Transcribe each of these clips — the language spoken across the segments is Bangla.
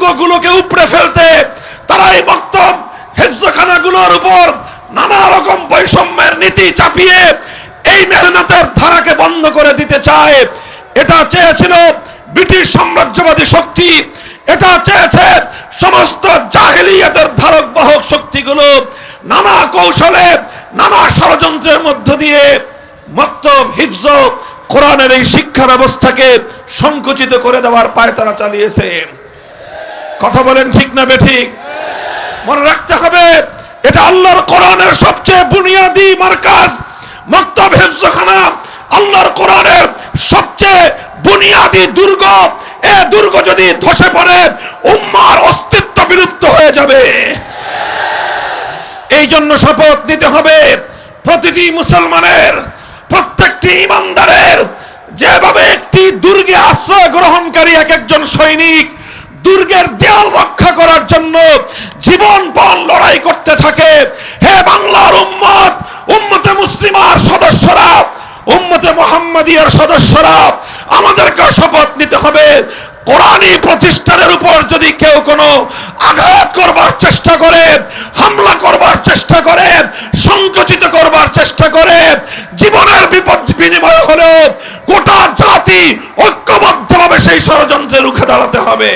দুর্গগুলোকে উপড়ে ফেলতে তারা এই বক্তব্য হেফজখানাগুলোর উপর নানা রকম বৈষম্যের নীতি চাপিয়ে এই মেহনতের ধারাকে বন্ধ করে দিতে চায়। এটা চেয়েছিল ব্রিটিশ সাম্রাজ্যবাদী শক্তি, এটা চেয়েছে সমস্ত জাহেলিয়াতের ধারক বাহক শক্তিগুলো নানা কৌশলে, নানা ষড়যন্ত্রের মধ্য দিয়ে মক্তব হিফজ কোরআনের এই শিক্ষা ব্যবস্থাকে সংকুচিত করে দেওয়ার পায় তারা চালিয়েছে। কথা বলেন ঠিক না বেঠিক মনে রাখতে হবে, এটা আল্লাহর কোরআনের সবচেয়ে বুনিয়াদি মার্কাজ। মক্তব আল্লাহর কোরআনের সবচেয়ে বুনিয়াদি দুর্গ। এ দুর্গ যদি ধসে পড়ে, উম্মার অস্তিত্ব বিলুপ্ত হয়ে যাবে। এই জন্য শপথ নিতে হবে প্রতিটি মুসলমানের, প্রত্যেকটি ইমানদারের। যেভাবে একটি দুর্গে আশ্রয় গ্রহণকারী এক একজন সৈনিক দুর্গের দেয়াল রক্ষা করার জন্য জীবন পণ লড়াই করতে থাকে। হে বাংলার উম্মত, উম্মতে মুসলিমার সদস্যরা, উম্মতে মোহাম্মদিয়ার সদস্যরা, আমাদেরকে শপথ নিতে হবে। কোরআনী প্রতিষ্ঠানের উপর যদি কেউ কোনো আঘাত করবার চেষ্টা করে, হামলা করবার চেষ্টা করে, সংকুচিত করবার চেষ্টা করে, জীবনের বিপদ বিনিময় হলেও গোটা জাতি ঐক্যবদ্ধভাবে সেই ষড়যন্ত্রে রুখে দাঁড়াতে হবে।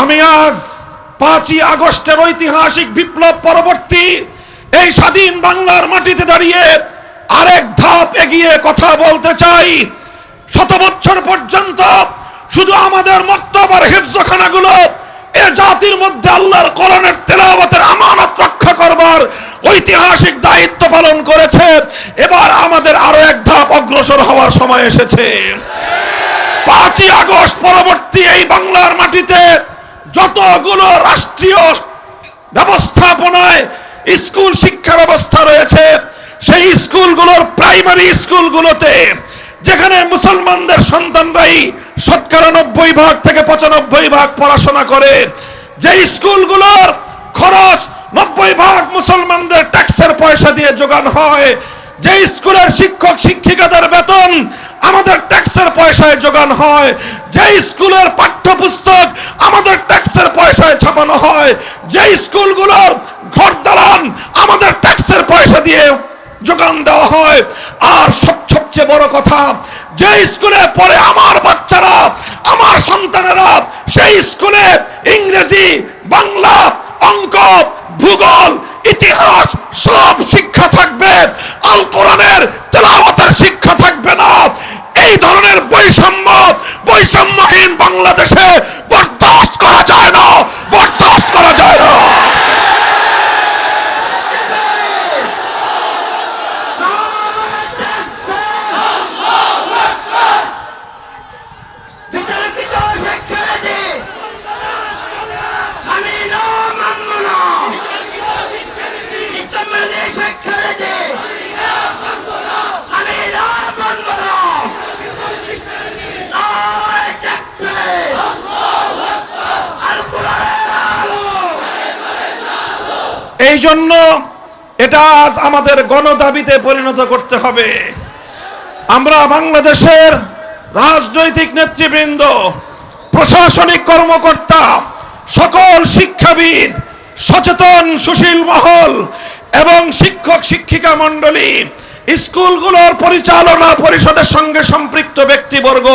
আমি আজ পাঁচই আগস্টের ঐতিহাসিক বিপ্লব পরবর্তী এই স্বাধীন বাংলার মাটিতে দাঁড়িয়ে আরেক ধাপ এগিয়ে কথা বলতে চাই। শত বছর পর্যন্ত শুধু আমাদের মক্তব আর এ জাতির মধ্যে আল্লাহর কোরআনের তেলাওয়াতের আমানত রক্ষা করবার ঐতিহাসিক দায়িত্ব পালন করেছে। এবার আমাদের আরও এক ধাপ অগ্রসর হওয়ার সময় এসেছে। পাঁচই আগস্ট পরবর্তী এই বাংলার মাটিতে যতগুলো রাষ্ট্রীয় ব্যবস্থাপনায় স্কুল শিক্ষা ব্যবস্থা রয়েছে, সেই স্কুলগুলোর প্রাইমারি স্কুলগুলোতে, যেখানে মুসলমানদের সন্তানরাই শতকরা নব্বই ভাগ থেকে পঁচানব্বই ভাগ পড়াশোনা করে যে স্কুলগুলোর খরচ নব্বই ভাগ মুসলমানদের ট্যাক্সের পয়সা দিয়ে যোগান হয় যে স্কুলের শিক্ষক শিক্ষিকাদের বেতন আমাদের ট্যাক্সের পয়সায় যোগান হয়। যে স্কুলের পাঠ্যপুস্তক আমাদের ট্যাক্সের পয়সায় ছাপানো হয় যে স্কুলগুলোর ঘর দালান আমাদের ট্যাক্সের পয়সা দিয়ে যোগান দেওয়া হয়। আর সব সবচেয়ে বড় কথা যে স্কুলে পড়ে আমার বাচ্চারা, আমার সন্তানেরা, সেই স্কুলে ইংরেজি, বাংলা, অঙ্ক, ভূগোল, ইতিহাস সব শিক্ষা থাকবে। আল কোরআনের তেলাওয়াতের শিক্ষা থাকবে না। এই ধরনের বৈষম্য বৈষম্যহীন বাংলাদেশে বরদাস্ত করা যায় না বরদাস্ত করা যায় না। জন্য এটা আজ আমাদের গণদাবিতে পরিণত করতে হবে। আমরা বাংলাদেশের রাজনৈতিক নেতৃবৃন্দ, প্রশাসনিক কর্মকর্তা, সকল শিক্ষাবিদ, সচেতন, সুশীল মহল এবং শিক্ষক, শিক্ষিকা মণ্ডলী, স্কুলগুলোর পরিচালনা পরিষদের সঙ্গে সম্পৃক্ত ব্যক্তিবর্গ,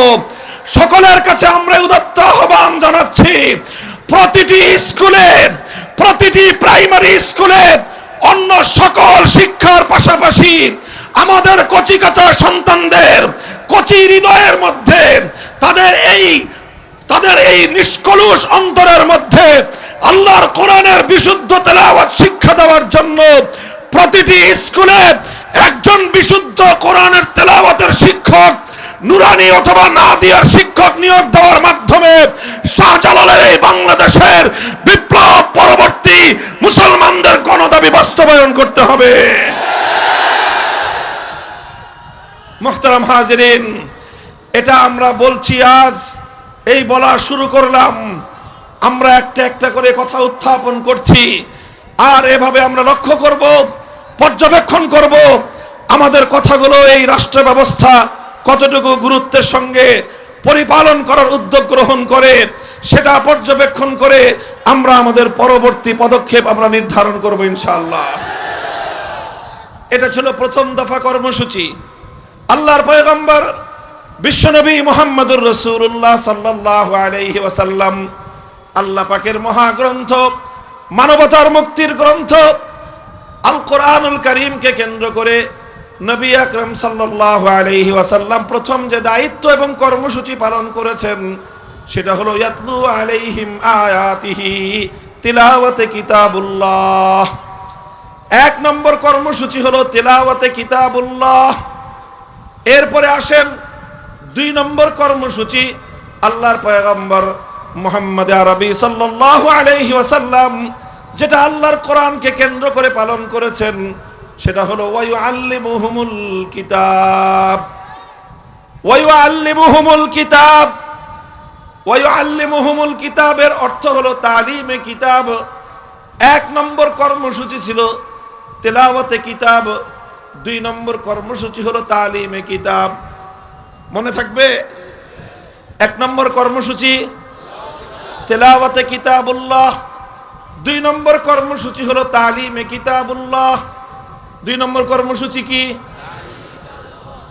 সকলের কাছে আমরা উদত্ত আহ্বান জানাচ্ছি। প্রতিটি স্কুলে প্রতিটি প্রাইমারি স্কুলে অন্য সকল শিক্ষার পাশাপাশি আমাদের কচিকাচা সন্তানদের কচি হৃদয়ের মধ্যে তাদের এই তাদের এই নিষ্কলুষ অন্তরের মধ্যে আল্লাহর কোরআনের বিশুদ্ধ তেলাওয়াত শিক্ষা দেওয়ার জন্য প্রতিটি স্কুলে একজন বিশুদ্ধ কোরআনের তেলাওয়াতের শিক্ষক নুরানি অথবা না নাদিয়ার শিক্ষক নিয়োগ দেওয়ার মাধ্যমে শাহজালালের এই বাংলাদেশের বিপ্লব পরবর্তী মুসলমানদের গণদাবি বাস্তবায়ন করতে হবে। মোহতারাম হাজরিন, এটা আমরা বলছি আজ, এই বলা শুরু করলাম। আমরা একটা একটা করে কথা উত্থাপন করছি। আর এভাবে আমরা লক্ষ্য করব, পর্যবেক্ষণ করব। আমাদের কথাগুলো এই রাষ্ট্র ব্যবস্থা কতটুকু গুরুত্বের সঙ্গে পরিপালন করার উদ্যোগ গ্রহণ করে সেটা পর্যবেক্ষণ করে আমরা আমাদের পরবর্তী পদক্ষেপ আমরা নির্ধারণ করব ইনশাআল্লাহ। এটা ছিল প্রথম দফা কর্মসূচি। আল্লাহর পয়গম্বর বিশ্বনবী মোহাম্মদুর রসুল্লাহ সাল্লাহ আলাইহি ওয়াসাল্লাম, আল্লাহ পাকের মহাগ্রন্থ, মানবতার মুক্তির গ্রন্থ আল কোরআনুল করিমকে কেন্দ্র করে নবী আকরম সাল্লাহ আলাইহি ওয়াসাল্লাম প্রথম যে দায়িত্ব এবং কর্মসূচি পালন করেছেন, সেটা হলো, ইয়াতলু আলাইহিম আয়াতিহি তিলাওয়াতে কিতাবুল্লাহ। এক নম্বর কর্মসূচি হলো, তেলাওয়াতে কিতাবুল্লাহ। এরপরে আসেন দুই নম্বর কর্মসূচি, আল্লাহর পয়গম্বর মোহাম্মদ আরবি সাল্লাল্লাহু আলাইহি ওয়াসাল্লাম, যেটা আল্লাহর কোরআনকে কেন্দ্র করে পালন করেছেন। সেটা হলো ওয়ায়ু আল্লিমুহুমুল কিতাব। ওয়ায়ু আল্লিমুহুমুল কিতাব। ওয়ায়ু আল্লিমুহুমুল কিতাবের অর্থ হলো, তালিমে কিতাব। এক নম্বর কর্মসূচি ছিল তেলাওয়াতে কিতাব। দুই নম্বর কর্মসূচি হলো, তালিমে কিতাব। মনে থাকবে? এক নম্বর কর্মসূচি, তেলাওয়াতে কিতাবুল্লাহ। দুই নম্বর কর্মসূচি হলো, তালিমে কিতাবুল্লাহ। দুই নম্বর কর্মসূচি কি?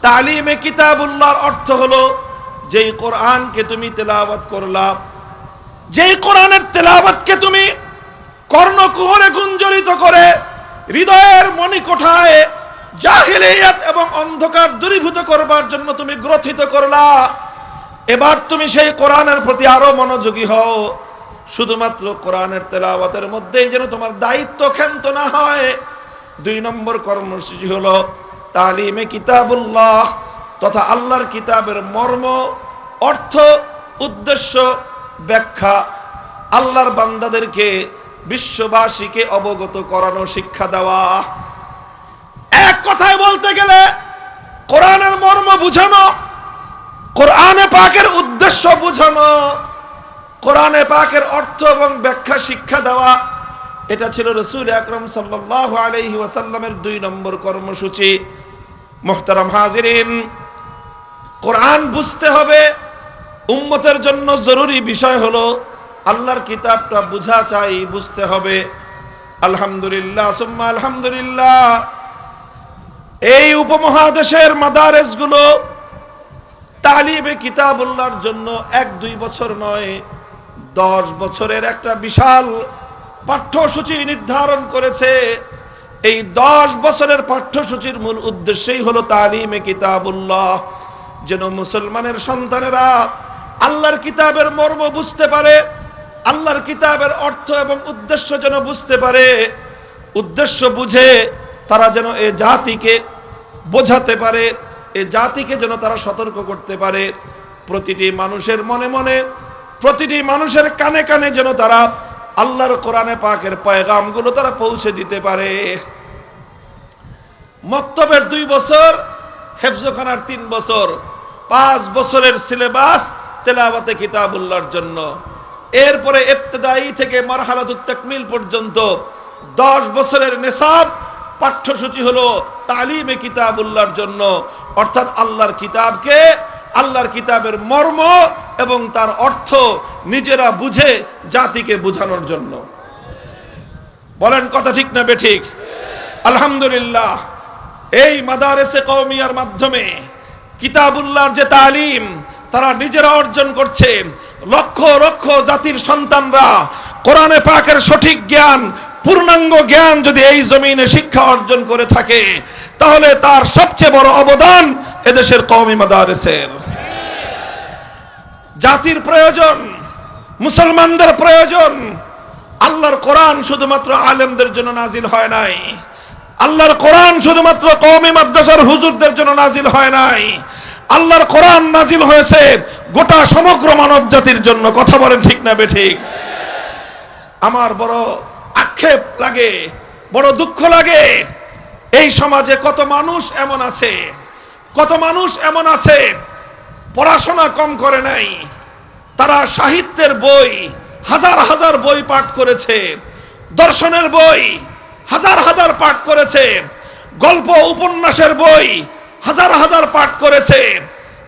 তালিমে কিতাবুল্লাহর অর্থ হলো, যেই কোরআনকে তুমি তেলাওয়াত করলা, যেই কোরআনের তেলাওয়াতকে তুমি কর্ণকুহরে গুঞ্জরিত করে হৃদয়ের মণিকোঠায় জাহিলিয়াত এবং অন্ধকার দূরীভূত করবার জন্য তুমি গ্রথিত করলা, এবার তুমি সেই কোরআনের প্রতি আরও মনোযোগী হও। শুধুমাত্র কোরআনের তেলাওয়াতের মধ্যেই যেন তোমার দায়িত্ব ক্ষান্ত না হয় দুই নম্বর কর্মসূচি হলো তালিমে কিতাবুল্লাহ তথা আল্লাহর কিতাবের মর্ম, অর্থ, উদ্দেশ্য, ব্যাখ্যা আল্লাহর বান্দাদেরকে বিশ্ববাসীকে অবগত করানো, শিক্ষা দেওয়া। এক কথায় বলতে গেলে কোরআনের মর্ম বুঝানো, কোরআনে পাকের উদ্দেশ্য বুঝানো, কোরআনে পাকের অর্থ এবং ব্যাখ্যা শিক্ষা দেওয়া এটা ছিল রসুল আকরম সাল্লাহ আলহি ওয়াসাল্লামের দুই নম্বর কর্মসূচি। মোহতারাম হাজিরিন, কোরআন বুঝতে হবে। উম্মতের জন্য জরুরি বিষয় হলো, আল্লাহর কিতাবটা বুঝা চাই, বুঝতে হবে। আলহামদুলিল্লাহ, সুম্মা আলহামদুলিল্লাহ। এই উপমহাদেশের মাদারেসগুলো তালিবে কিতাবুল্লাহর জন্য এক দুই বছর নয়, দশ বছরের একটা বিশাল পাঠ্যসূচি নির্ধারণ করেছে। এই দশ বছরের পাঠ্যসূচির মূল উদ্দেশ্যই হলো তালিমে কিতাবুল্লাহ। যেন মুসলমানের সন্তানেরা আল্লাহর কিতাবের মর্ম বুঝতে পারে, আল্লাহর কিতাবের অর্থ এবং উদ্দেশ্য যেন বুঝতে পারে। উদ্দেশ্য বুঝে তারা যেন এ জাতিকে বোঝাতে পারে, এ জাতিকে যেন তারা সতর্ক করতে পারে। প্রতিটি মানুষের মনে মনে, প্রতিটি মানুষের কানে কানে যেন তারা আল্লাহর কোরআনে পাকের পয়গামগুলো তারা পৌঁছে দিতে পারে। মক্তবের দুই বছর, হেফজখানার তিন বছর, পাঁচ বছরের সিলেবাস তেলাওয়াতে কিতাবুল্লাহর জন্য। এরপরে ইবতদায়ী থেকে মারহালাতুত তাকমিল পর্যন্ত দশ বছরের নেশাব পাঠ্যসূচি হলো তালিমে কিতাব কিতাবুল্লাহর জন্য। অর্থাৎ আল্লাহর কিতাবকে আল্লাহর কিতাবের মর্ম এবং তার অর্থ নিজেরা বুঝে জাতিকে বুঝানোর জন্য। বলেন কথা ঠিক না বেঠিক? আলহামদুলিল্লাহ, এই মাদারেসে কওমিয়ার মাধ্যমে কিতাবুল্লাহর যে তালিম, তারা নিজেরা অর্জন করছে। লক্ষ লক্ষ জাতির সন্তানরা কোরআনে পাকের সঠিক জ্ঞান, পূর্ণাঙ্গ জ্ঞান যদি এই জমিনে শিক্ষা অর্জন করে থাকে, তাহলে তার সবচেয়ে বড় অবদান এদেশের কওমি মাদারেসের। জাতির প্রয়োজন, মুসলমানদের প্রয়োজন। আল্লাহর কোরআন শুধুমাত্র আলেমদের জন্য নাজিল হয় নাই। আল্লাহর কোরআন শুধুমাত্র কৌমি মাদ্রাসার হুজুরদের জন্য নাজিল হয় নাই। আল্লাহর কোরআন নাজিল হয়েছে গোটা সমগ্র মানব জাতির জন্য। কথা বলেন ঠিক না বেঠিক? আমার বড় আক্ষেপ লাগে, বড় দুঃখ লাগে। এই সমাজে কত মানুষ এমন আছে, কত মানুষ এমন আছে পড়াশোনা কম করে নাই। তারা সাহিত্যের বই, হাজার হাজার বই পাঠ করেছে। দর্শনের বই, হাজার হাজার পাঠ করেছে। গল্প, উপন্যাসের বই, হাজার হাজার পাঠ করেছে।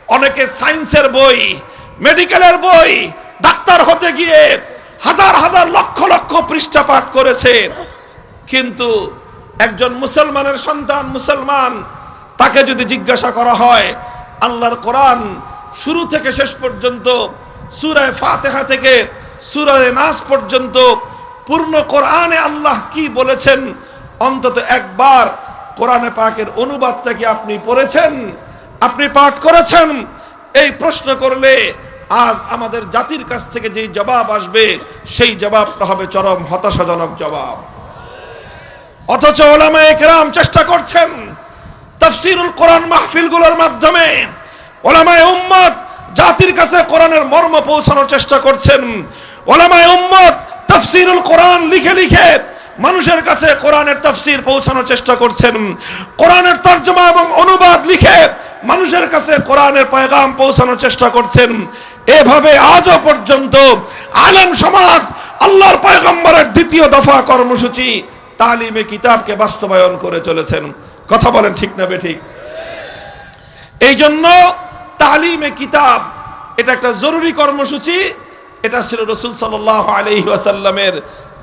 অনেকে সায়েন্সের বই, মেডিকেলের বই, ডাক্তার হতে গিয়ে হাজার হাজার লক্ষ লক্ষ পৃষ্ঠা পাঠ করেছে। কিন্তু একজন মুসলমানের সন্তান, মুসলমান, তাকে যদি জিজ্ঞাসা করা হয়, আল্লাহর কোরআন শুরু থেকে শেষ পর্যন্ত সুরায় ফাতেহা থেকে সুরায় নাস পর্যন্ত পূর্ণ কোরআনে আল্লাহ কি বলেছেন? অন্তত একবার কোরআনে পাকের অনুবাদটা কি আপনি পড়েছেন? আপনি পাঠ করেছেন? এই প্রশ্ন করলে আজ আমাদের জাতির কাছ থেকে যেই জবাব আসবে, সেই জবাবটা হবে চরম হতাশাজনক জবাব। অথচ ওলামা একরাম চেষ্টা করছেন তাফসিরুল কোরআন মাহফিলগুলোর মাধ্যমে ওলামায়ে উম্মত জাতির কাছে কোরআনের মর্ম পৌঁছানোর চেষ্টা করছেন। ওলামায়ে উম্মত তাফসিরুল কোরআন লিখে লিখে মানুষের কাছে কোরআনের তাফসির পৌঁছানোর চেষ্টা করছেন। কোরআনের তর্জমা এবং অনুবাদ লিখে মানুষের কাছে কোরআনের পয়গাম পৌঁছানোর চেষ্টা করছেন। এভাবে আজও পর্যন্ত আলেম সমাজ আল্লাহর পয়গম্বরের দ্বিতীয় দফা কর্মসূচি তালিমে কিতাবকে বাস্তবায়ন করে চলেছেন। কথা বলেন ঠিক না বেঠিক এই জন্য তালিমে কিতাব। এটা একটা জরুরি কর্মসূচি। এটা ছিল রসুল সাল্লাহ আলহি আসাল্লামের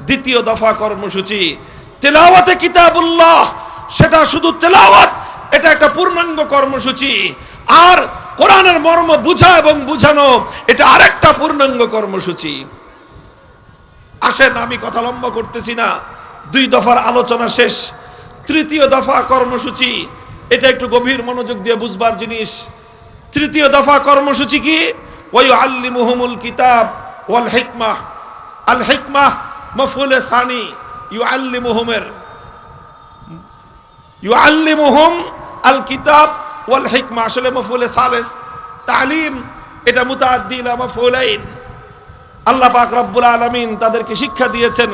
দ্বিতীয় দফা কর্মসূচি। তেলাওয়াতে কিতাবুল্লাহ, সেটা শুধু তেলাওয়াত, এটা একটা পূর্ণাঙ্গ কর্মসূচি। আর কোরআনের মর্ম বুঝা এবং বুঝানো, এটা আরেকটা পূর্ণাঙ্গ কর্মসূচি। আসেন, আমি কথা লম্বা করতেছি না। দুই দফার আলোচনা শেষ। তৃতীয় দফা কর্মসূচি, এটা একটু গভীর মনোযোগ দিয়ে বুঝবার জিনিস। তৃতীয় দফা কর্মসূচি কি? ওই আল্লি মুহমুল কিতাব ওয়াল হেকমাহ আল হিকমা মফুলে সানি ইউ আল্লি মুহমের ইউ আল্লি মুহম আল কিতাব ওয়াল হেকমা, আসলে মফুলে সালেস। তালিম, এটা মুতাদ্দিলা মফুলাইন আল্লাহ পাক রব্বুল আলমিন তাদেরকে শিক্ষা দিয়েছেন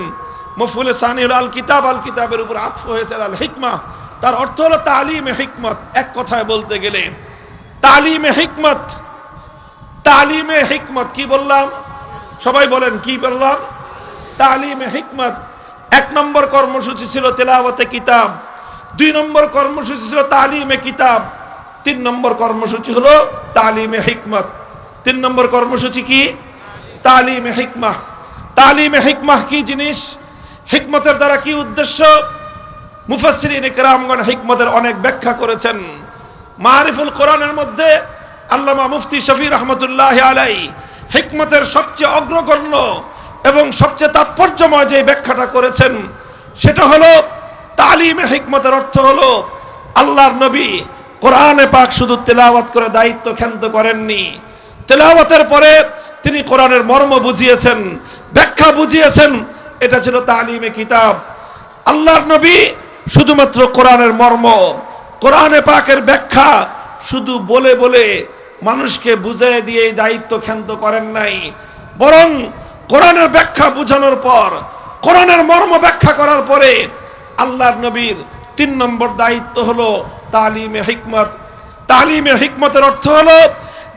মফুল সানিউল আল কিতাব, আল কিতাবের উপর আতফ হয়েছে আল হিকমা। তার অর্থ হলো তালিমে, হিকমত, এক কথায় বলতে গেলে। তালিমে হিকমত। তালিমে হিকমত, কি বললাম? সবাই বলেন, কি বললাম? তালিমে হিকমত। এক নম্বর কর্মসূচি ছিল তেলাওয়াতে কিতাব। দুই নম্বর কর্মসূচি ছিল তালিমে কিতাব। তিন নম্বর কর্মসূচি হলো তালিমে হিকমত। তিন নম্বর কর্মসূচি কি? তালিমে হিকমাহ তালিমে হিকমাহ কি জিনিস? হিকমতের দ্বারা কি উদ্দেশ্য? মুফাসসিরিন ইকরামগণ হিকমতের অনেক ব্যাখ্যা করেছেন। মারিফুল কোরআনের মধ্যে আল্লামা মুফতি শফি রহমতুল্লাহ আলাই হিকমতের সবচেয়ে অগ্রগণ্য এবং সবচেয়ে তাৎপর্যময় যে ব্যাখ্যাটা করেছেন, সেটা হলো, তালিমে হিকমতের অর্থ হলো, আল্লাহর নবী কোরআনে পাক শুধু তেলাওয়াত করে দায়িত্ব ক্ষান্ত করেননি। তেলাওয়াতের পরে তিনি কোরআনের মর্ম বুঝিয়েছেন, ব্যাখ্যা বুঝিয়েছেন, এটা ছিল তালিমে কিতাব। আল্লাহর নবী শুধুমাত্র কোরআনের মর্ম কোরআনে পাকের ব্যাখ্যা শুধু বলে বলে মানুষকে বুঝিয়ে দিয়ে এই দায়িত্ব ক্ষান্ত করেন নাই। বরং কোরআনের ব্যাখ্যা বুঝানোর পর, কোরআনের মর্ম ব্যাখ্যা করার পরে আল্লাহর নবীর তিন নম্বর দায়িত্ব হলো তালিমে হিকমত। তালিমে হিকমতের অর্থ হলো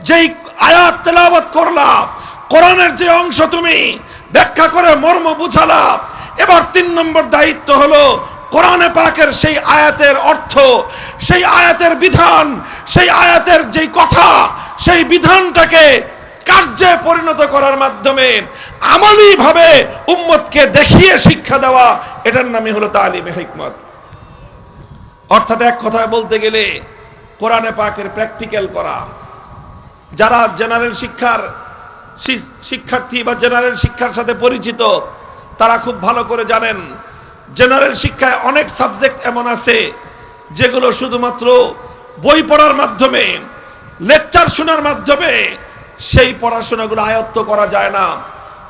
যেই আয়াত তেলাওয়াত করলা, কোরআনের যে অংশ তুমি ব্যাখ্যা করে মর্ম বুঝালা। এবার তিন নম্বর দায়িত্ব হলো কোরআনে পাকের সেই আয়াতের অর্থ, সেই আয়াতের বিধান, সেই আয়াতের যেই কথা, সেই বিধানটাকে কার্যে পরিণত করার মাধ্যমে আমলি ভাবে উম্মতকে দেখিয়ে শিক্ষা দেওয়া, এটার নামই হলো তালিমে হিকমত। অর্থাৎ এক কথায় বলতে গেলে, কোরআনে পাকের প্র্যাকটিক্যাল করা, যারা জেনারেল শিক্ষার শিক্ষার্থী বা জেনারেল শিক্ষার সাথে পরিচিত, তারা খুব ভালো করে জানেন জেনারেল শিক্ষায় অনেক সাবজেক্ট এমন আছে, যেগুলো শুধুমাত্র বই পড়ার মাধ্যমে লেকচার শোনার মাধ্যমে সেই পড়াশোনাগুলো আয়ত্ত করা যায় না।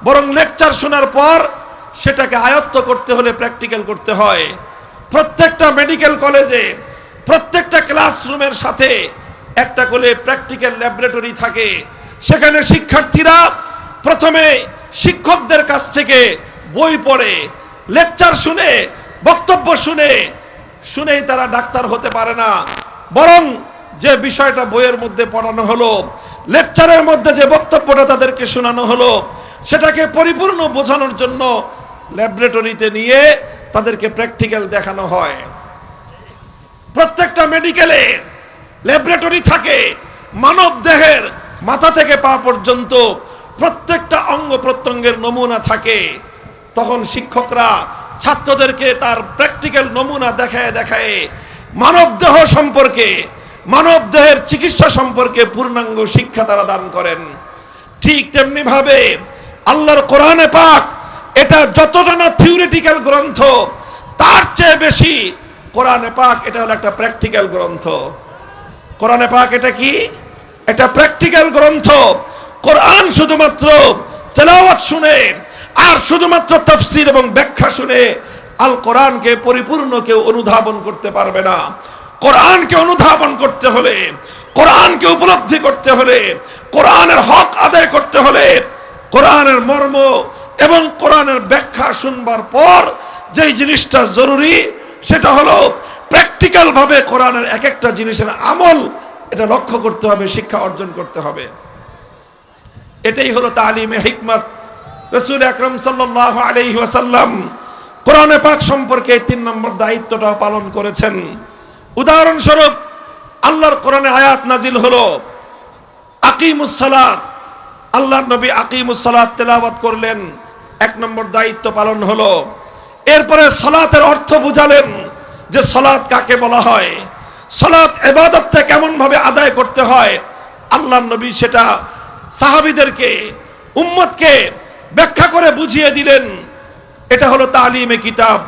বরং লেকচার শোনার পর সেটাকে আয়ত্ত করতে হলে প্র্যাকটিক্যাল করতে হয়। প্রত্যেকটা মেডিকেল কলেজে প্রত্যেকটা ক্লাসরুমের সাথে একটা করে প্র্যাকটিক্যাল ল্যাবরেটরি থাকে। সেখানে শিক্ষার্থীরা প্রথমে শিক্ষকদের কাছ থেকে বই পড়ে লেকচার শুনে, বক্তব্য শুনে, শুনেই তারা ডাক্তার হতে পারে না। বরং যে বিষয়টা বইয়ের মধ্যে পড়ানো হলো লেকচারের মধ্যে যে বক্তব্যটা তাদেরকে শোনানো হলো, সেটাকে পরিপূর্ণ বোঝানোর জন্য ল্যাবরেটরিতে নিয়ে তাদেরকে প্র্যাকটিক্যাল দেখানো হয়। প্রত্যেকটা মেডিকেলে ল্যাবরেটরি থাকে, মানব দেহের মাথা থেকে পা পর্যন্ত প্রত্যেকটা অঙ্গ প্রত্যঙ্গের নমুনা থাকে। তখন শিক্ষকরা ছাত্রদেরকে তার প্র্যাকটিক্যাল নমুনা দেখায় দেখায় মানব দেহ সম্পর্কে, মানব দেহের চিকিৎসা সম্পর্কে পূর্ণাঙ্গ শিক্ষা তারা দান করেন। ঠিক তেমনি ভাবে আল্লাহর কোরআনে পাক এটা যতটা না থিওরিটিক্যাল গ্রন্থ, তার চেয়ে বেশি কোরআনে পাক এটা হলো একটা প্র্যাকটিক্যাল গ্রন্থ। কোরআনে পাক এটা কি? এটা প্র্যাকটিক্যাল গ্রন্থ। কোরআন শুধুমাত্র তেলাওয়াত শুনে আর শুধুমাত্র তফসির এবং ব্যাখ্যা শুনে আল কোরআনকে পরিপূর্ণ কেউ অনুধাবন করতে পারবে না। কোরআনকে অনুধাবন করতে হলে, কোরআনকে উপলব্ধি করতে হলে, কোরআনের হক আদায় করতে হলে কোরআনের মর্ম এবং কোরআনের ব্যাখ্যা শুনবার পর যেই জিনিসটা জরুরি সেটা হলো প্র্যাকটিক্যাল ভাবে কোরআনের এক একটা জিনিসের আমল এটা লক্ষ্য করতে হবে, শিক্ষা অর্জন করতে হবে। এটাই হলো তালিমে হিকমত। রসুল আকরম সাল্লাহ আলহি ওয়াসাল্লাম কোরআনে পাক সম্পর্কে তিন নম্বর দায়িত্বটা পালন করেছেন। উদাহরণস্বরূপ, আল্লাহর কোরআনে আয়াত নাজিল হলো আকিমুসালাত আল্লাহর নবী আকিমুসালাত তেলাওয়াত করলেন, এক নম্বর দায়িত্ব পালন হলো। এরপরে সলাতের অর্থ বুঝালেন যে সলাৎ কাকে বলা হয় সলাৎ এবাদতটা কেমনভাবে আদায় করতে হয় আল্লাহ নবী সেটা সাহাবিদেরকে, উম্মতকে ব্যাখ্যা করে বুঝিয়ে দিলেন। এটা হলো তালিমে কিতাব।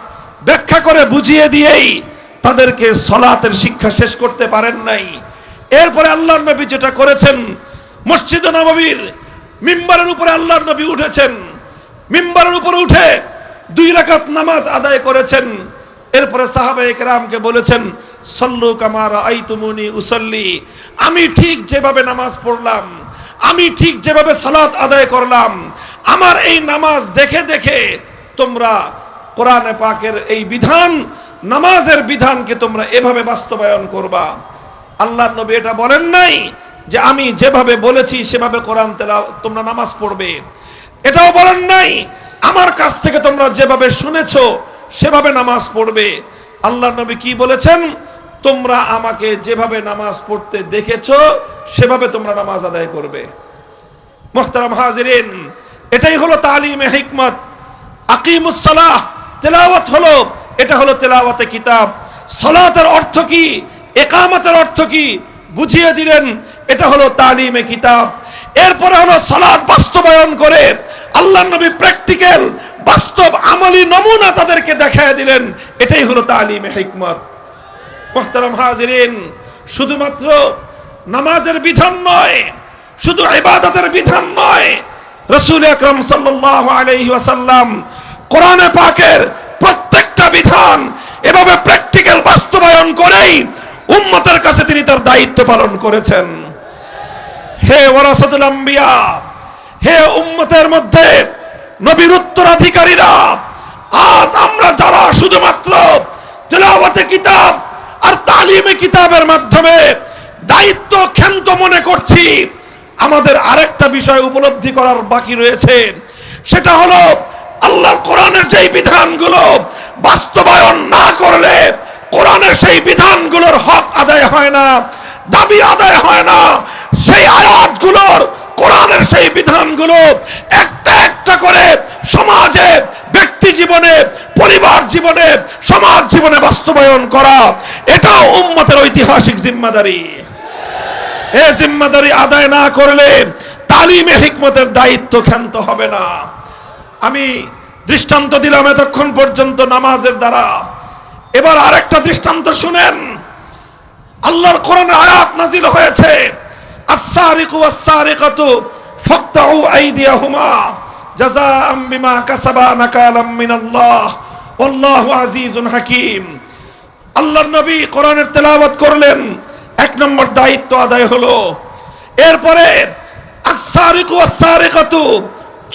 ব্যাখ্যা করে বুঝিয়ে দিয়েই তাদেরকে সলাতের শিক্ষা শেষ করতে পারেন নাই। এরপরে আল্লাহ নবী যেটা করেছেন, মসজিদ নববীর মিম্বারের উপরে আল্লাহর নবী উঠেছেন। মিম্বারের উপরে উঠে দুই রাকাত নামাজ আদায় করেছেন। এরপরে সাহাবা একরামকে বলেছেন, সল্লু কামার আইতুমুনি উসল্লি। আমি ঠিক যেভাবে নামাজ পড়লাম আমি ঠিক যেভাবে সালাত আদায় করলাম, আমার এই নামাজ দেখে দেখে তোমরা কোরআনে পাকের এই বিধান, নামাজের বিধানকে তোমরা এভাবে বাস্তবায়ন করবা। আল্লাহ নবী এটা বলেন নাই যে আমি যেভাবে বলেছি, সেভাবে কোরআন তেলা, তোমরা নামাজ পড়বে। এটাও বলেন নাই, আমার কাছ থেকে তোমরা যেভাবে শুনেছ, সেভাবে নামাজ পড়বে। আল্লাহ নবী কি বলেছেন? তোমরা আমাকে যেভাবে নামাজ পড়তে দেখেছ সেভাবে তোমরা নামাজ আদায় করবে। মোহতারাম হাজিরিন, এটাই হলো তালিমে হিকমত। আকিমুসালাহ তেলাওয়াত হলো, এটা হলো তেলাওয়াতে কিতাব। সলাতের অর্থ কি? একামতের অর্থ কি? বুঝিয়ে দিলেন, এটা হলো তালিমে কিতাব। এরপরে হলো সলাদ বাস্তবায়ন করে আল্লাহ নবী প্র্যাকটিক্যাল, বাস্তব আমলি নমুনা তাদেরকে দেখায় দিলেন, এটাই হলো তালিমে হিকমত। মোহতারাম হাজিরিন, শুধুমাত্র নামাজের বিধান নয়, শুধু ইবাদতের বিধান নয়। রসুল আকরম সাল্লাহ আলাইহি ওয়াসাল্লাম কোরআনে পাকের প্রত্যেকটা বিধান এভাবে প্র্যাকটিক্যাল বাস্তবায়ন করেই উম্মতের কাছে তিনি তার দায়িত্ব পালন করেছেন। হে ওরাসাতুল আম্বিয়া, হে উম্মতের মধ্যে নবীর উত্তরাধিকারীরা, আজ আমরা যারা শুধুমাত্র তেলাওয়াতে কিতাব আর তালিমে কিতাবের মাধ্যমে দায়িত্ব ক্ষান্ত মনে করছি। আমাদের আরেকটা বিষয় উপলব্ধি করার বাকি রয়েছে। সেটা হলো, আল্লাহর কোরআনের যেই বিধানগুলো বাস্তবায়ন না করলে কোরআনের সেই বিধানগুলোর হক আদায় হয় না, দাবি আদায় হয় না। সেই আয়াতগুলোর, কোরআনের সেই বিধানগুলো একটা একটা করে সমাজে, ব্যক্তি জীবনে, পরিবার জীবনে, সমাজ জীবনে বাস্তবায়ন করা। এটাও উম্মতের ঐতিহাসিক জিম্মাদারি। এ জিম্মাদারি আদায় না করলে তালিমে হিকমতের দায়িত্ব ক্ষান্ত হবে না। আমি দৃষ্টান্ত দিলাম এতক্ষণ পর্যন্ত নামাজের দ্বারা। এবার আরেকটা দৃষ্টান্ত শুনেন। আল্লাহর কোরআনে আয়াত নাজিল হয়েছে, আস-সারিকু ওয়াস-সারিকাতু ফাকতাউ আইদিয়াহুমা জাযাআম বিমা কাসাবা নাকালাম মিনাল্লাহ, ওয়াল্লাহু আজিজুন হাকীম। আল্লাহর নবী কোরআনের তেলাওয়াত করলেন এক নম্বর দায়িত্ব আদায় হলো। এরপরে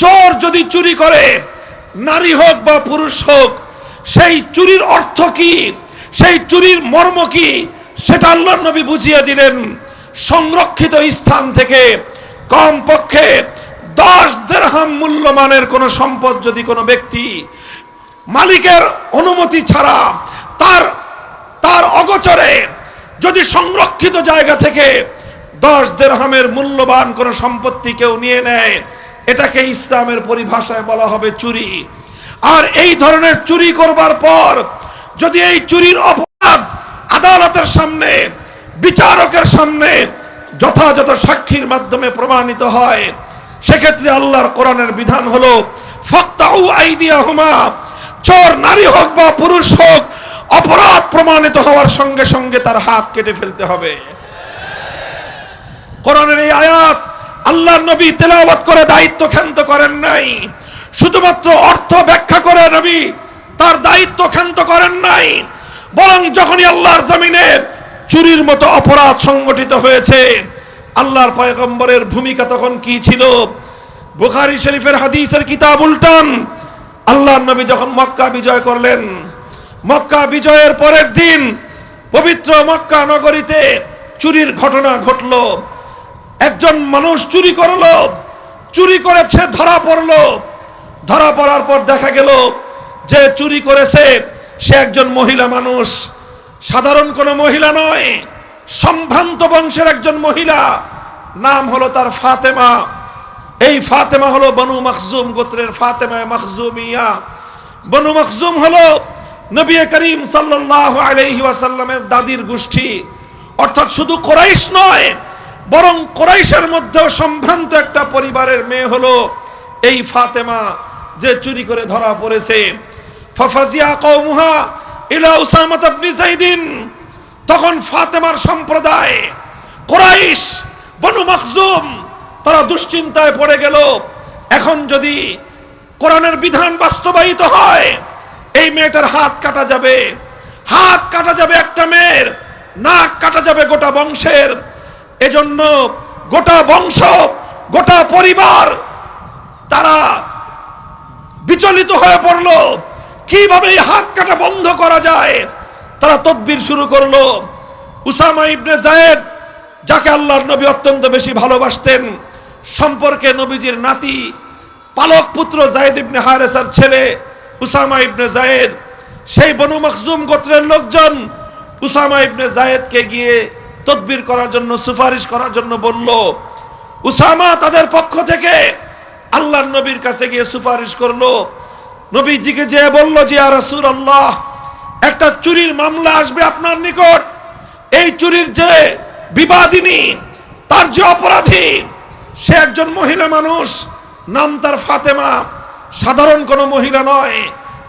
চোর যদি চুরি করে, নারী হোক বা পুরুষ হোক, সেই চুরির অর্থ কি? সেই চুরির মর্ম কি? সেটা আল্লাহ নবী বুঝিয়ে দিলেন সংরক্ষিত স্থান থেকে। কমপক্ষে দশ দেড়হাম মূল্যমানের কোনো সম্পদ যদি কোনো ব্যক্তি মালিকের অনুমতি ছাড়া তার তার অগোচরে যদি সংরক্ষিত জায়গা থেকে দশ দেড়হামের মূল্যবান কোনো সম্পত্তি কেউ নিয়ে নেয়, এটাকে ইসলামের পরিভাষায় বলা হবে চুরি। আর এই ধরনের চুরি করবার পর যদি এই চুরির অপরাধ আদালতের সামনে, বিচারকের সামনে যথাযথ সাক্ষীর মাধ্যমে প্রমাণিত হয়, সেক্ষেত্রে আল্লাহর কোরআনের বিধান হলো, ফক্তাউ আইদিয়া হুমা চোর নারী হোক বা পুরুষ হোক অপরাধ প্রমাণিত হওয়ার সঙ্গে সঙ্গে তার হাত কেটে ফেলতে হবে। কোরআনের এই আয়াত আল্লাহর নবী তেলাওয়াত করে দায়িত্ব ক্ষান্ত করেন নাই। শুধুমাত্র অর্থ ব্যাখ্যা করে নবী তার দায়িত্ব ক্ষান্ত করেন নাই। বরং যখনই আল্লাহর জমিনে চুরির মতো অপরাধ সংগঠিত হয়েছে, আল্লাহর পয়গম্বরের ভূমিকা তখন কি ছিল? বুখারী শরীফের হাদিসের কিতাব উল্টান। আল্লাহর নবী যখন মক্কা বিজয় করলেন মক্কা বিজয়ের পরের দিন পবিত্র মক্কা নগরীতে চুরির ঘটনা ঘটলো। একজন মানুষ চুরি করল, চুরি করেছে, ধরা পড়ল। ধরা পড়ার পর দেখা গেল যে চুরি করেছে সে একজন মহিলা মানুষ। সাধারণ কোনো মহিলা নয়, সম্ভ্রান্ত বংশের একজন মহিলা। নাম হলো তার ফাতেমা। এই ফাতেমা হলো বনু মখজুম, গোত্রের ফাতেমা মখজুমিয়া। বনু মখজুম হলো নবী করিম সাল্লাল্লাহু আলাইহি ওয়াসাল্লামের দাদির গোষ্ঠী। অর্থাৎ শুধু কোরাইশ নয়, বরং কোরাইশের মধ্যেও সম্ভ্রান্ত একটা পরিবারের মেয়ে হলো এই ফাতেমা, যে চুরি করে ধরা পড়েছে। ফাফাজিয়া কওমুহা ইলা উসামাত যাইদিন। তখন ফাতেমার সম্প্রদায়, কোরাইশ, বনু মখজুম, তারা দুশ্চিন্তায় পড়ে গেল। এখন যদি কোরআনের বিধান বাস্তবায়িত হয় এই মেয়েটার হাত কাটা যাবে। হাত কাটা যাবে একটা মেয়ের, নাক কাটা যাবে গোটা বংশের। এজন্য গোটা বংশ, গোটা পরিবার তারা বিচলিত হয়ে পড়ল। কীভাবে এই হাত কাটা বন্ধ করা যায়? তারা তদবির শুরু করল। উসামা ইবনে জায়েদ যাকে আল্লাহর নবী অত্যন্ত বেশি ভালোবাসতেন, সম্পর্কে নবীজির নাতি, পালক পুত্র জায়েদ ইবনে হারেসার ছেলে উসামা ইবনে জায়েদ, সেই বনু মখজুম গোত্রের লোকজন উসামা ইবনে জায়েদকে গিয়ে তদবির করার জন্য, সুপারিশ করার জন্য বলল, উসামা তাদের পক্ষ থেকে আল্লাহর নবীর কাছে গিয়ে সুপারিশ করল। নবীজিকে যে বলল যে আর আল্লাহ একটা চুরির মামলা আসবে আপনার নিকট। এই চুরির যে বিবাদিনী, তার যে অপরাধী, সে একজন মহিলা মানুষ, নাম তার ফাতেমা। সাধারণ কোনো মহিলা নয়,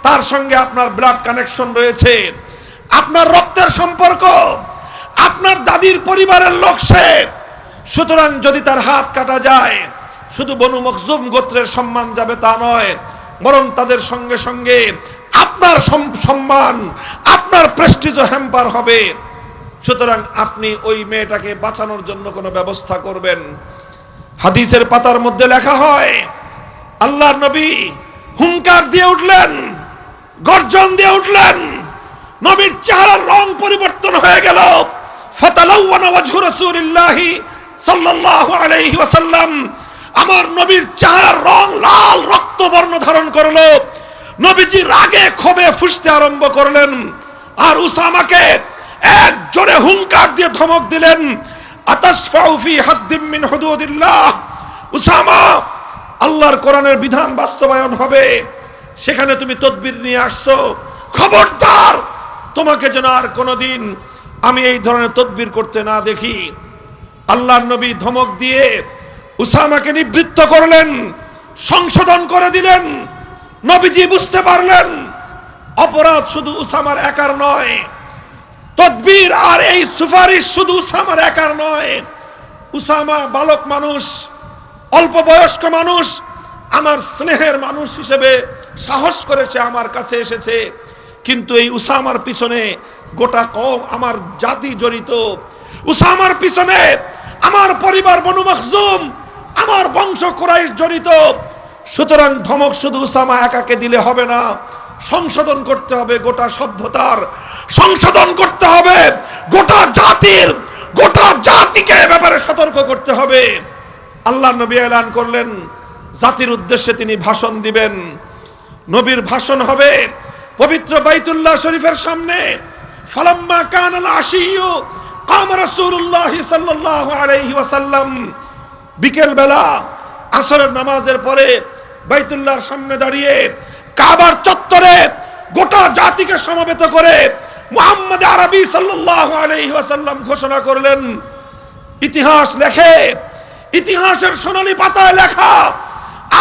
তার সঙ্গে আপনার ব্লাড কানেকশন রয়েছে, আপনার রক্তের সম্পর্ক, আপনার দাদির পরিবারের লোক সে। সুতরাং যদি তার হাত কাটা যায়, শুধু বনু মখজুম গোত্রের সম্মান যাবে তা নয়, বরং তাদের সঙ্গে সঙ্গে আপনার সম্মান, আপনার প্রেস্টিজও হ্যাম্পার হবে। সুতরাং আপনি ওই মেয়েটাকে বাঁচানোর জন্য কোনো ব্যবস্থা করবেন। হাদিসের পাতার মধ্যে লেখা হয় আল্লাহর নবী হুঙ্কার দিয়ে উঠলেন, গর্জন দিয়ে উঠলেন, নবীর চেহারার রং পরিবর্তন হয়ে গেল। আমার নবীর চেহারার রং লাল রক্তবর্ণ ধারণ করল। নবীজি রাগে ক্ষোভে ফুসতে আরম্ভ করলেন। আর উসামাকে এক জোরে হুঙ্কার দিয়ে ধমক দিলেন আতাসফাউ ফি হাদ্দিম মিন হুদুদিল্লাহ। উসামা আল্লাহর কোরআনের বিধান বাস্তবায়ন হবে। সেখানে তুমি তদবির নিয়ে আসছো। খবরদার, তোমাকে যেন আর কোনোদিন আমি এই ধরনের তদবির করতে না দেখি। আল্লাহর নবী ধমক দিয়ে উসামাকে নিবৃত্ত করলেন, সংশোধন করে দিলেন। নবীজি বুঝতে পারলেন, অপরাধ শুধু উসামার একার নয়, তদবির আর এই সুপারিশ শুধু উসামার একার নয়। উসামা বালক মানুষ অল্প বয়স্ক মানুষ আমার স্নেহের মানুষ হিসেবে সাহস করেছে, আমার কাছে এসেছে। কিন্তু এই উসামার পিছনে গোটা কম আমার জাতি জড়িত। উসামার পিছনে আমার পরিবার বনু মখজুম, আমার বংশ কোরাইশ জড়িত। সুতরাং ধমক শুধু উসামা একাকে দিলে হবে না, সংশোধন করতে হবে গোটা সভ্যতার। সংশোধন করতে হবে গোটা জাতির, গোটা জাতিকে ব্যাপারে সতর্ক করতে হবে। আল্লাহ নবী এলান করলেন, জাতির উদ্দেশ্যে তিনি ভাষণ দিবেন। নবীর ভাষণ হবে পবিত্র বাইতুল্লাহ শরীফের সামনে, ফালাম্মা কানাল আশিয়ু কাম রাসূলুল্লাহ সাল্লাল্লাহু আলাইহি ওয়াসাল্লাম। বিকেল বেলা আসরের নামাজের পরে বাইতুল্লাহর সামনে দাঁড়িয়ে কাবার চত্বরে গোটা জাতিকে সমবেত করে মুহাম্মদ আরবি সাল্লাল্লাহু আলাইহি ওয়াসাল্লাম ঘোষণা করলেন। ইতিহাস লেখে ইতিহাসের সোনালী পাতায় লেখা,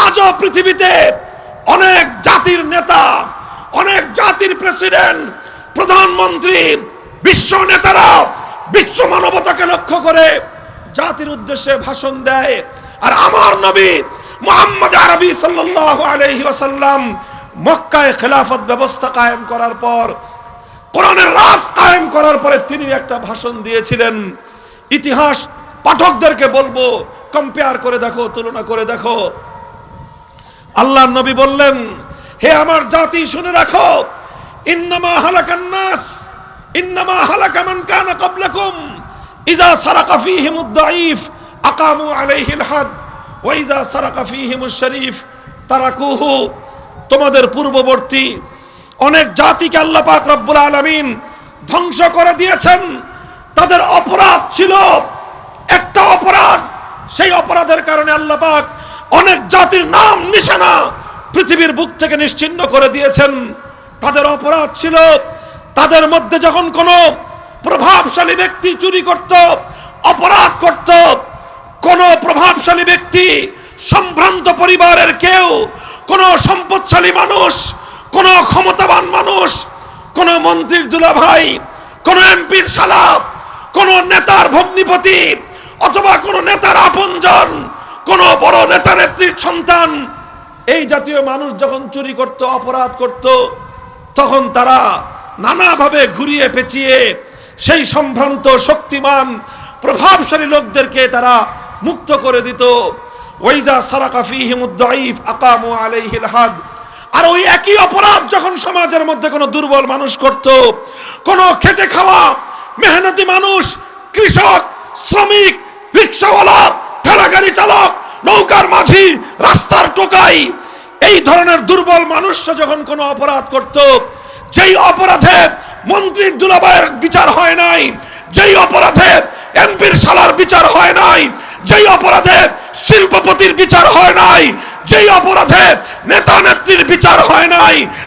আজও পৃথিবীতে অনেক জাতির নেতা, অনেক জাতির প্রেসিডেন্ট, প্রধানমন্ত্রী, বিশ্ব নেতারা বিশ্ব মানবতাকে লক্ষ্য করে জাতির উদ্দেশ্যে ভাষণ দেয়। আর আমার নবী মোহাম্মদ আরবি সাল্লাল্লাহু আলাইহি ওয়াসাল্লাম মক্কায় খেলাফত ব্যবস্থা কায়েম করার পর, কোরআনের রাজ কায়েম করার পরে তিনি একটা ভাষণ দিয়েছিলেন, ইতিহাস পাঠকদেরকে বলব কম্পেয়ার করে দেখো, তুলনা করে দেখো। আল্লাহ নবী বললেন, হে আমার জাতি, শুনে রাখো, ইন্নামা হালাকান নাস, ইন্নামা হালাকা মান কানা ক্বাবলাকুম, ইযা সারাকা ফীহিমুদ দাঈফ, আকামু আলাইহিল হাদ, ওয়া ইযা সারাকা ফীহিমুশ শরীফ, তারাকুহু। তোমাদের পূর্ববর্তী অনেক জাতিকে আল্লাহ পাক রব্বুল আলামিন ধ্বংস করে দিয়েছেন। তাদের অপরাধ ছিল একটা অপরাধ। সেই অপরাধের কারণে আল্লাহ পাক অনেক জাতির নাম, নিশানা পৃথিবীর বুক থেকে নিশ্চিহ্ন করে দিয়েছেন। তাদের অপরাধ ছিল, তাদের মধ্যে যখন কোনো প্রভাবশালী ব্যক্তি চুরি করত, অপরাধ করত, কোন প্রভাবশালী ব্যক্তি সম্ভ্রান্ত পরিবারের কেউ, কোন সম্পদশালী মানুষ, কোন ক্ষমতাবান মানুষ, কোন মন্ত্রীর দুলাভাই, কোন এমপির সালাপ কোন নেতার ভগ্নিপতি অথবা কোন নেতার আপনজন, কোন বড় নেতা নেত্রীর সন্তান, এই জাতীয় মানুষ যখন চুরি করত, অপরাধ করত, তখন তারা নানাভাবে ঘুরিয়ে পেঁচিয়ে সেই সম্ভ্রান্ত, শক্তিমান, প্রভাবশালী লোকদেরকে তারা মুক্ত করে দিত। ওয়াইজা সারাকা ফীহিমুদ-দাঈফ আকামু আলাইহিল হাদ। আর ওই একই অপরাধ যখন সমাজের মধ্যে কোনো দুর্বল মানুষ করত, কোনো খেটে খাওয়া, মেহনতি মানুষ, কৃষক, শ্রমিক রিক্সাওয়ালা, ঠেলাগাড়ি চালক, নৌকার মাঝি, রাস্তার টোকাই, এই ধরনের দুর্বল মানুষরা যখন কোনো অপরাধ করত, যেই অপরাধে মন্ত্রীর দুলাবায়ের বিচার হয় নাই, যেই অপরাধে এমপির শালার বিচার হয় নাই, যেই অপরাধে শিল্পপতির বিচার হয় নাই, যেই অপরাধে নেতা নেত্রীর বিচার হয় নাই